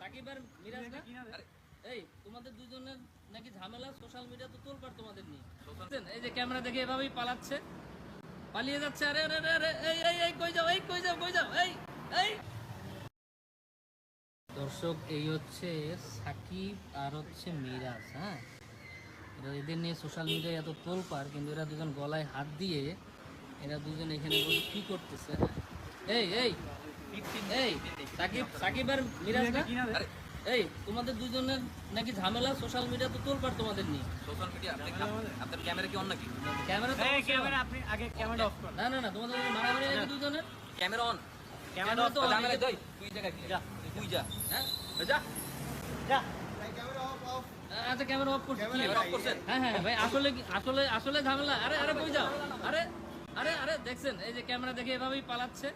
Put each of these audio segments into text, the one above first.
সাকিব আর মিরাজ না? এই তোমাদের দুজনের নাকি ঝামেলা? সোশ্যাল মিডিয়া তো তোলপার তোমাদের নিয়ে। এই যে ক্যামেরা দেখে এভাবেই পালাচ্ছে। পালিয়ে যাচ্ছে। আরে আরে আরে, এই এই এই কই যাও এই কই যাও কই যাও এই এই। দর্শক এই হচ্ছে সাকিব আর হচ্ছে মিরাজ হ্যাঁ? এরা এদের নিয়ে সোশ্যাল মিডিয়ায় এত তোলপার কিন্তু এরা দুজন গলায় হাত দিয়ে এরা দুজন এখানে কি করতেছে এই এই এই সাকিব সাকিব আর মিরাজ না? এই তোমাদের দুজনের নাকি ঝামেলা? সোশ্যাল মিডিয়া তো তোলপার তোমাদের নিয়ে। সোশ্যাল মিডিয়া আপনার ক্যামেরা কি অন নাকি? ক্যামেরা তো ক্যামেরা আপনি আগে ক্যামেরা অফ করুন। না না না তোমাদের মারামারি নাকি দুজনের? ক্যামেরা অন ক্যামেরা ক্যামেরা তো on, ক্যামেরা এই তুই জায়গা কি যা। তুই যা। হ্যাঁ? যা। যা। আচ্ছা ক্যামেরা অফ করছি। ক্যামেরা অফ করছেন? হ্যাঁ হ্যাঁ ভাই আসলে আসলে আসলে ঝামেলা। আরে আরে কই যাও আরে আরে আরে দেখছেন এই যে ক্যামেরা দেখে এভাবেই পালাচ্ছে।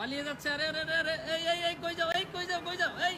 পালিয়ে যাচ্ছে আরে আরে আরে, এই এই কই যাও এই কই যাও কই যাও এই।